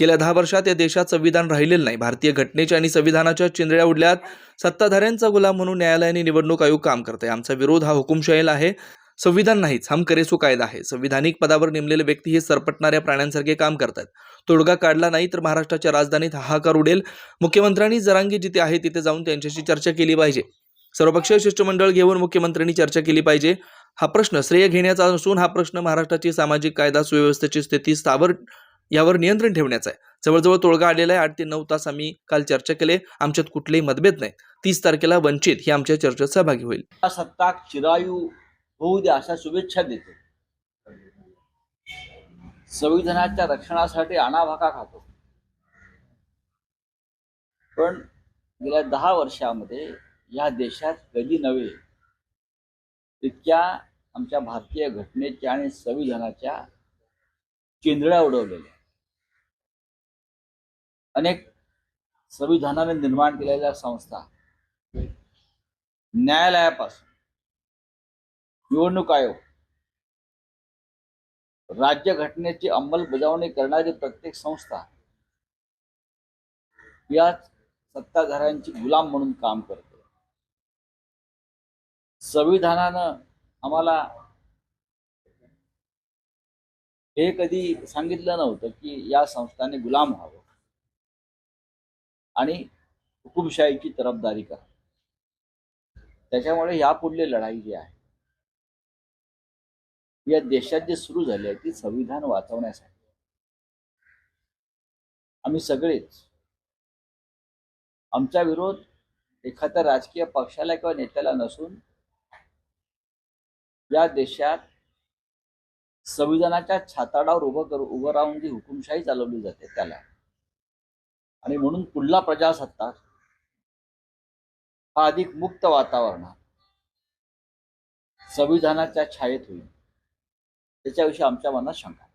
गेल्या दहा वर्षात या देशात संविधान राहिलेलं नाही. भारतीय घटनेच्या आणि संविधानाच्या चिंधळ्या उडल्यात. सत्ताधाऱ्यांचा गुलाम म्हणून न्यायालयाने निवडणूक आयोग काम करते आमचा विरोध हा हुकुमशाहीला आहे. संविधान नाहीच हम करेसू कायदा आहे. संविधानिक पदावर नेमलेले व्यक्ती हे सरपटणाऱ्या प्राण्यांसारखे काम करतात. तोडगा काढला नाही तर महाराष्ट्राच्या राजधानीत हाहाकार उडेल. मुख्यमंत्र्यांनी जरांगी जिथे आहे तिथे जाऊन त्यांच्याशी चर्चा केली पाहिजे. सर्वपक्षीय शिष्टमंडळ घेऊन मुख्यमंत्र्यांनी चर्चा केली पाहिजे. हा प्रश्न श्रेय घेण्याचा नसून हा प्रश्न महाराष्ट्राची सामाजिक कायदा सुव्यवस्थेची स्थिती स्थावर यावर नियंत्रण ठेवण्याचा आहे. जवळजवळ तोडगा आलेला आहे. आठ ते नऊ तास आम्ही काल चर्चा केले. आमच्यात कुठलेही मतभेद नाही. तीस तारखेला वंचित ही आमच्या चर्चेत सहभागी होईल. हा सत्ता चिरायू होऊ द्या अशा शुभेच्छा देतो. संविधानाच्या रक्षणासाठी आणाभाका खातो. पण गेल्या दहा वर्षामध्ये या देशात कधी नव्हे तितक्या आमच्या भारतीय घटनेच्या आणि संविधानाच्या चिंधड्या उडवलेल्या. अनेक संविधानाने निर्माण केलेल्या संस्था न्यायालयापासून निवडणूक आयोग राज्य घटनेची अंमलबजावणी करणारी प्रत्येक संस्था याच सत्ताधाऱ्यांची गुलाम म्हणून काम करते. संविधानानं आम्हाला हे कधी सांगितलं नव्हतं की या संस्थाने गुलाम व्हावं. आणि हुकुमशाहीची तरफदारी करा. त्याच्यामुळे यापुढली लढाई जी आहे या देशात जे सुरू झाली आहे ती संविधान वाचवण्यासाठी. आम्ही सगळेच आमचा विरोध एखाद्या राजकीय पक्षाला किंवा नेत्याला नसून या देशात संविधानाच्या छाताडावर उभं करू उभं राहून जी हुकुमशाही चालवली जाते त्याला आणि म्हणून पुढला प्रजासत्ताक? हा अधिक मुक्त वातावरणात संविधानाच्या छायेत होईल. त्याच्याविषयी आमच्या मनात शंका.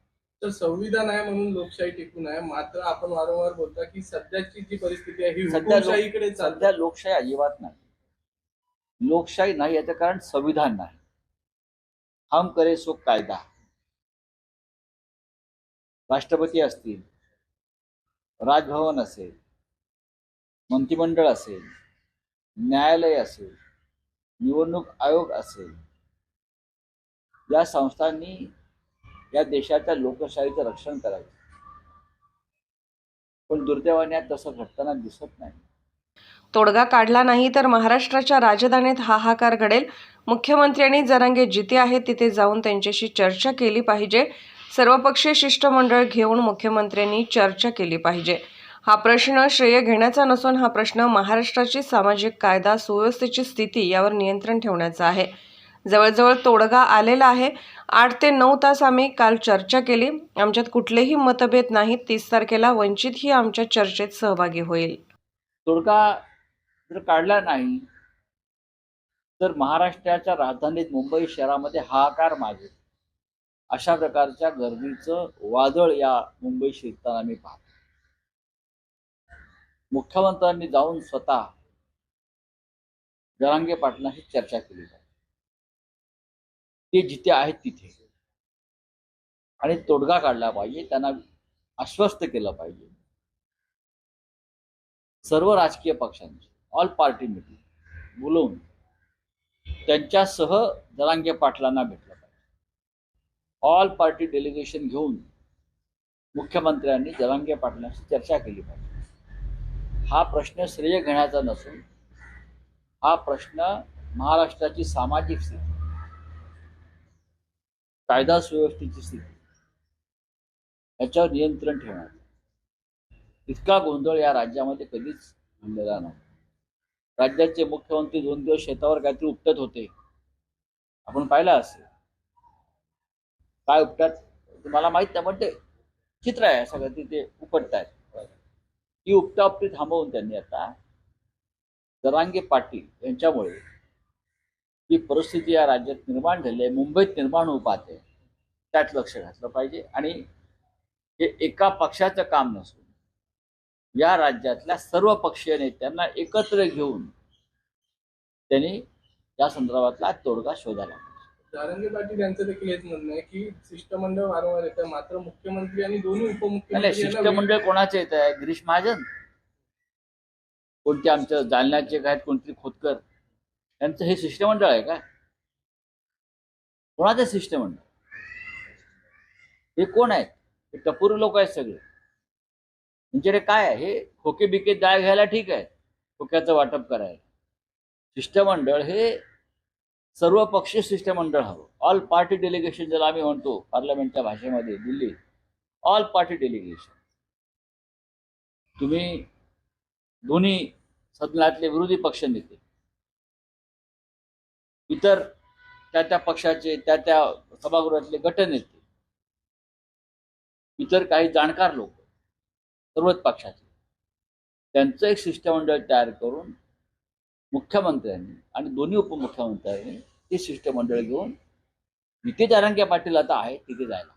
तर संविधान आहे म्हणून लोकशाही टिकून आहे. मात्र आपण वारंवार बोलता की सध्याची जी परिस्थिती आहे ही सध्या सध्या लोकशाही अजिबात नाही. लोकशाही नाही याचं कारण संविधान नाही. हम करे सो कायदा. राष्ट्रपती असतील राजभवन असेल मंत्रिमंडळ असेल न्यायालय असेल निवडणूक आयोग असेल या संस्थांनी या देशाच्या लोकशाहीचं रक्षण करायचं. पण दुर्दैवाने तसं घडताना दिसत नाही. तोडगा काढला नाही तर महाराष्ट्राच्या राजधानीत हाहाकार घडेल. मुख्यमंत्र्यांनी जरांगे जिथे आहेत तिथे जाऊन त्यांच्याशी चर्चा केली पाहिजे. सर्वपक्षीय शिष्टमंडळ घेऊन मुख्यमंत्र्यांनी चर्चा केली पाहिजे. हा प्रश्न श्रेय घेण्याचा नसून हा प्रश्न महाराष्ट्राची सामाजिक कायदा सुव्यवस्थेची स्थिती यावर नियंत्रण ठेवण्याचा आहे. जवळजवळ तोडगा आलेला आहे. आठ ते नऊ तास आम्ही काल चर्चा केली. आमच्यात कुठलेही मतभेद नाहीत. तीस तारखेला वंचित ही आमच्या चर्चेत सहभागी होईल. तोडगा जर काढला नाही तर महाराष्ट्राच्या राजधानीत मुंबई शहरामध्ये हाहाकार माजेल. अशा प्रकारच्या गर्दीचं वादळ या मुंबई शिरताना मी पाहतो. मुख्यमंत्र्यांनी जाऊन स्वतः जरांगे पाटलांशी चर्चा केली पाहिजे. ते जिथे आहेत तिथे. आणि तोडगा काढला पाहिजे त्यांना आश्वस्त केलं पाहिजे. सर्व राजकीय पक्षांची ऑल पार्टी मिटिंग बोलवून त्यांच्यासह जरांगे पाटलांना भेटला. ऑल पार्टी डेलिगेशन घेऊन मुख्यमंत्र्यांनी जलांगे पाटलांशी चर्चा केली पाहिजे. हा प्रश्न श्रेय घेण्याचा नसून हा प्रश्न महाराष्ट्राची सामाजिक स्थिती कायदा सुव्यवस्थेची स्थिती याच्यावर नियंत्रण ठेवण्याचा. इतका गोंधळ या राज्यामध्ये कधीच घडलेला नाही राज्याचे मुख्यमंत्री दोन दिवस शेतावर काहीतरी उपटत होते. आपण पाहिलं असेल. काय उपटत तुम्हाला माहीत नाही पण ते चित्र आहे सगळं तिथे उपटत आहेत ती उपटा उपटी थांबवून त्यांनी आता जरांगे पाटील यांच्यामुळे ही परिस्थिती या राज्यात निर्माण झाली आहे मुंबईत निर्माण होऊ पाहते त्यात लक्ष घातलं पाहिजे. आणि हे एका पक्षाचं काम नसून या राज्यातल्या सर्व पक्षीय नेत्यांना एकत्र घेऊन त्यांनी या संदर्भातला तोडगा शोधायला जारंगे पाटील यांचं देखील हेच म्हणणं आहे की शिष्टमंडळ वारंवार येतं. मात्र मुख्यमंत्री आणि दोन्ही नाही नाही, उपमुख्यमंत्री यांना शिष्टमंडळ कोणाचे येत आहे? गिरीश महाजन? कोणते आमच्या जालन्याचे काय कोणते खोतकर? यांचं हे शिष्टमंडळ आहे का? कोणाचं शिष्टमंडळ? हे कोण आहेत? हे टपोरी लोक आहेत सगळे. त्यांच्याकडे काय आहे? हे खोके बिके डाळ घ्यायला ठीक आहे. खोक्याचं वाटप करायला. शिष्टमंडळ हे सर्व पक्षीय शिष्टमंडळ हवं. ऑल पार्टी डेलिगेशन ज्याला आम्ही म्हणतो पार्लमेंटच्या भाषेमध्ये दिल्ली ऑल पार्टी डेलिगेशन तुम्ही दोन्ही सदनातले विरोधी पक्ष नेते इतर त्या त्या पक्षाचे त्या त्या सभागृहातले गटनेते इतर काही जाणकार लोक सर्वच पक्षाचे त्यांचं एक शिष्टमंडळ तयार करून मुख्यमंत्र्यांनी आणि दोन्ही उपमुख्यमंत्र्यांनी ते शिष्टमंडळ घेऊन जिथे जारंगे पाटील आता आहे तिथे जायला.